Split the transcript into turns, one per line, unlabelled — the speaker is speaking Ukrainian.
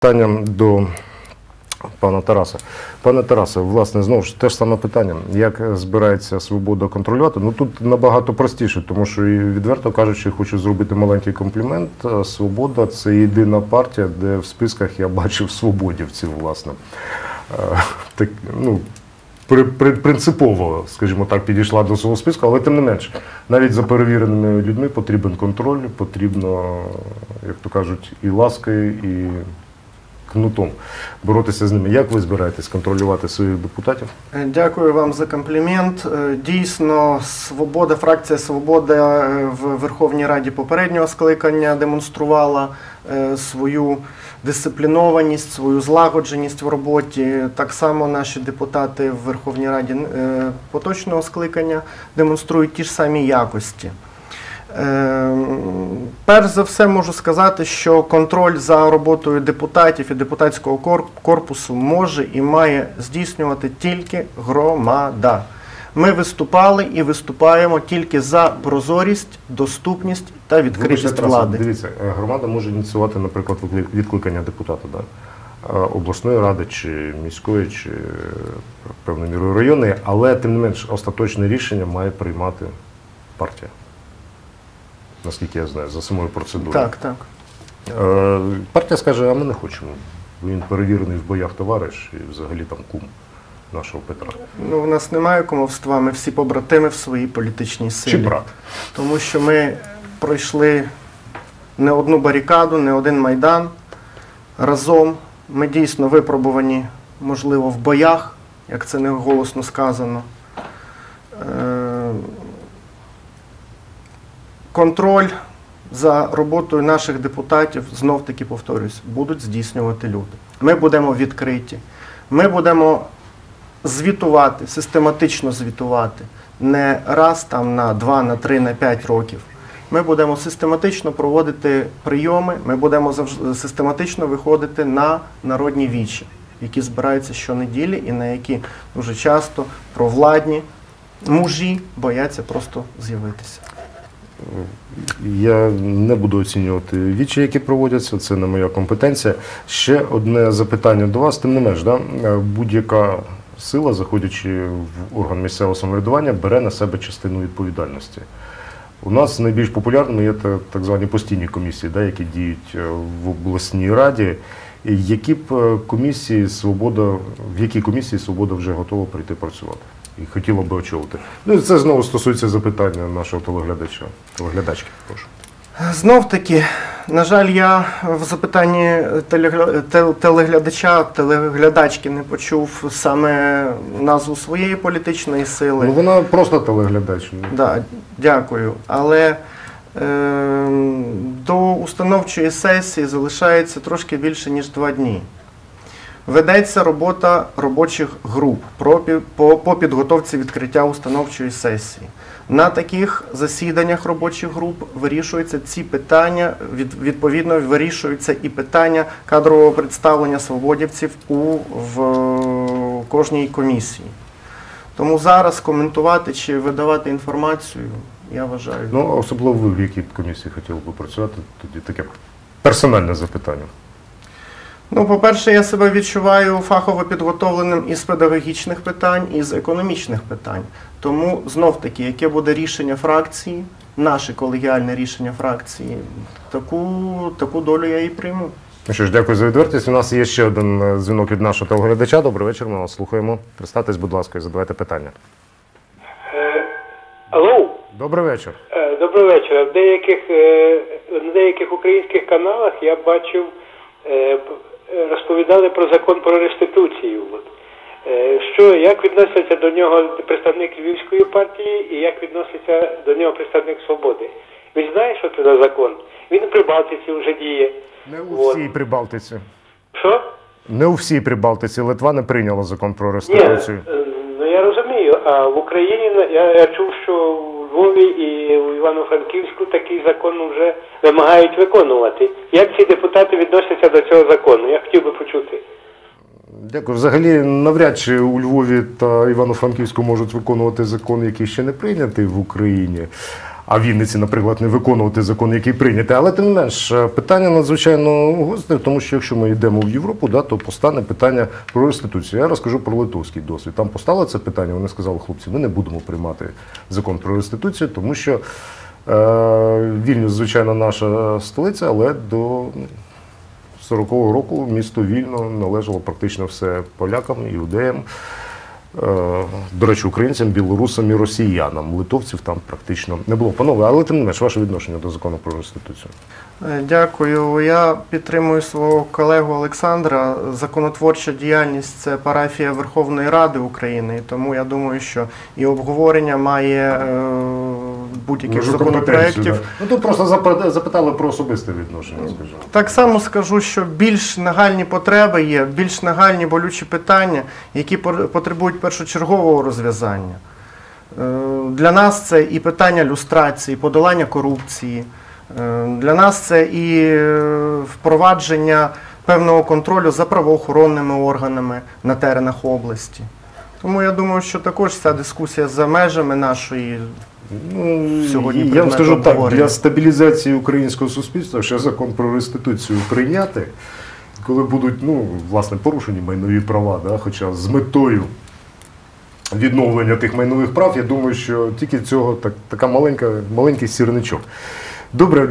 Питання до пана Тараса. Пане Тарасе, власне, знову ж те ж саме питання. Як збирається свобода контролювати? Ну тут набагато простіше, тому що і відверто кажучи, хочу зробити маленький комплімент. Е, Свобода це єдина партія, де в списках я бачив свободівців, власне. Е, Так, ну, при, при, принципово, скажімо так, підійшла до свого списку, але тим не менше, навіть за перевіреними людьми потрібен контроль, потрібно, як то кажуть, і ласкою, і кнутом боротися з ними. Як ви збираєтесь контролювати своїх депутатів?
Е, Дякую вам за комплімент. Е, Дійсно, свобода, фракція Свобода е, в Верховній Раді попереднього скликання демонструвала свою дисциплінованість, свою злагодженість в роботі. Так само наші депутати в Верховній Раді поточного скликання демонструють ті ж самі якості. Е, Перш за все можу сказати, що контроль за роботою депутатів і депутатського корпусу може і має здійснювати тільки громада. Ми виступали і виступаємо тільки за прозорість, доступність та відкритість влади.
Дивіться, е, громада може ініціювати, наприклад, відкликання депутата да? Е, обласної ради чи міської, чи е, певною мірою районної, але тим не менш остаточне рішення має приймати партія. Наскільки я знаю, за самою процедурою.
Так, так.
Е, Партія скаже, а ми не хочемо. Він перевірений в боях товариш і взагалі там кум нашого Петра.
Ну, у нас немає кумовства, ми всі побратими в своїй політичній
Чи брат?
Тому що ми пройшли не одну барикаду, не один майдан разом. Ми дійсно випробувані, можливо, в боях, як це не голосно сказано. Контроль за роботою наших депутатів, знов таки повторюсь, будуть здійснювати люди. Ми будемо відкриті. Ми будемо звітувати, систематично звітувати не раз там на 2, на 3, на 5 років. Ми будемо систематично проводити прийоми, ми будемо систематично виходити на народні вічі, які збираються щонеділі і на які дуже часто провладні мужі бояться просто з'явитися.
Я не буду оцінювати вічі, які проводяться, це не моя компетенція. Ще одне запитання до вас, тим не менш, да? е, будь-яка сила, заходячи в орган місцевого самоврядування, бере на себе частину відповідальності. У нас найбільш популярними є так звані постійні комісії, да, які діють е, в обласній раді. Які б е, комісії свобода, в якій комісії свобода вже готова прийти працювати і хотіла би очолити? Ну це знову стосується запитання нашого телеглядача. Телеглядачки, прошу.
Знов таки, на жаль, я в запитанні телегля- телеглядача, телеглядачки не почув саме назву своєї політичної сили.
Ну вона просто телеглядач.
Да, дякую. Але до установчої сесії залишається трошки більше, ніж два дні. Ведеться робота робочих груп по, підготовці відкриття установчої сесії. На таких засіданнях робочих груп вирішуються ці питання, відповідно, вирішуються і питання кадрового представлення свободівців у в, кожній комісії. Тому зараз коментувати чи видавати інформацію, я вважаю.
Ну, особливо ви в якій комісії хотіли би працювати, тоді таке персональне запитання.
Ну, по-перше, я себе відчуваю фахово підготовленим із педагогічних питань, і з економічних питань. Тому знов таки, яке буде рішення фракції, наше колегіальне рішення фракції, таку, таку долю я і прийму.
Ну що ж, дякую за відвертість. У нас є ще один е, дзвінок від нашого телеглядача. Добрий вечір, ми вас слухаємо. Представтесь, будь ласка, і задавайте питання.
Е, Алло,
Добрий вечір.
Е, доброго вечора. В деяких, е, на деяких українських каналах я бачив, е, розповідали про закон про реституцію. Що, як відноситься до нього представник Львівської партії і як відноситься до нього представник Свободи? Він знає, що це за закон? Він у Прибалтиці вже діє.
Не у
От.
всій Прибалтиці.
Що?
Не у всій Прибалтиці. Литва не прийняла закон про
Ні,
реституцію.
е, ну я розумію. А в Україні я, я чув, що Львові і у Івано-Франківську такий закон вже вимагають виконувати. Як ці депутати відносяться до цього закону? Я хотів би почути.
Дякую. Взагалі, навряд чи у Львові та Івано-Франківську можуть виконувати закон, який ще не прийнятий в Україні. А в Вінниці, наприклад, не виконувати закон, який прийнятий. Але тим не менш, е, питання надзвичайно гостре, тому що якщо ми йдемо в Європу, да, то постане питання про реституцію. Я розкажу про литовський досвід. Там постало це питання. Вони сказали, хлопці, ми не будемо приймати закон про реституцію, тому що е, Вільнюс, звичайно, наша столиця, але до 40-го року місто Вільно належало практично все полякам, іудеям. Е, До речі, українцям, білорусам і росіянам. Литовців там практично не було. Панове, але тим не менш, ваше відношення до закону про реституцію.
Е, Дякую. Я підтримую свого колегу Олександра. Законотворча діяльність це парафія Верховної Ради України, тому я думаю, що і обговорення має е, будь-яких
Може,
законопроєктів.
да? Ну тут просто запит- запитали про особисте відношення, скажімо.
Так само скажу, що більш нагальні потреби є, більш нагальні болючі питання, які потребують першочергового розв'язання. Е, Для нас це і питання люстрації, подолання корупції. Е, Для нас це і е, впровадження певного контролю за правоохоронними органами на теренах області. Тому я думаю, що також ця дискусія за межами нашої
Ну,
Сьогодні
я вам скажу так, для стабілізації українського суспільства ще закон про реституцію прийняти, коли будуть ну, власне, порушені майнові права, да, хоча з метою відновлення тих майнових прав, я думаю, що тільки цього так, така маленька, маленький сірничок. Добре,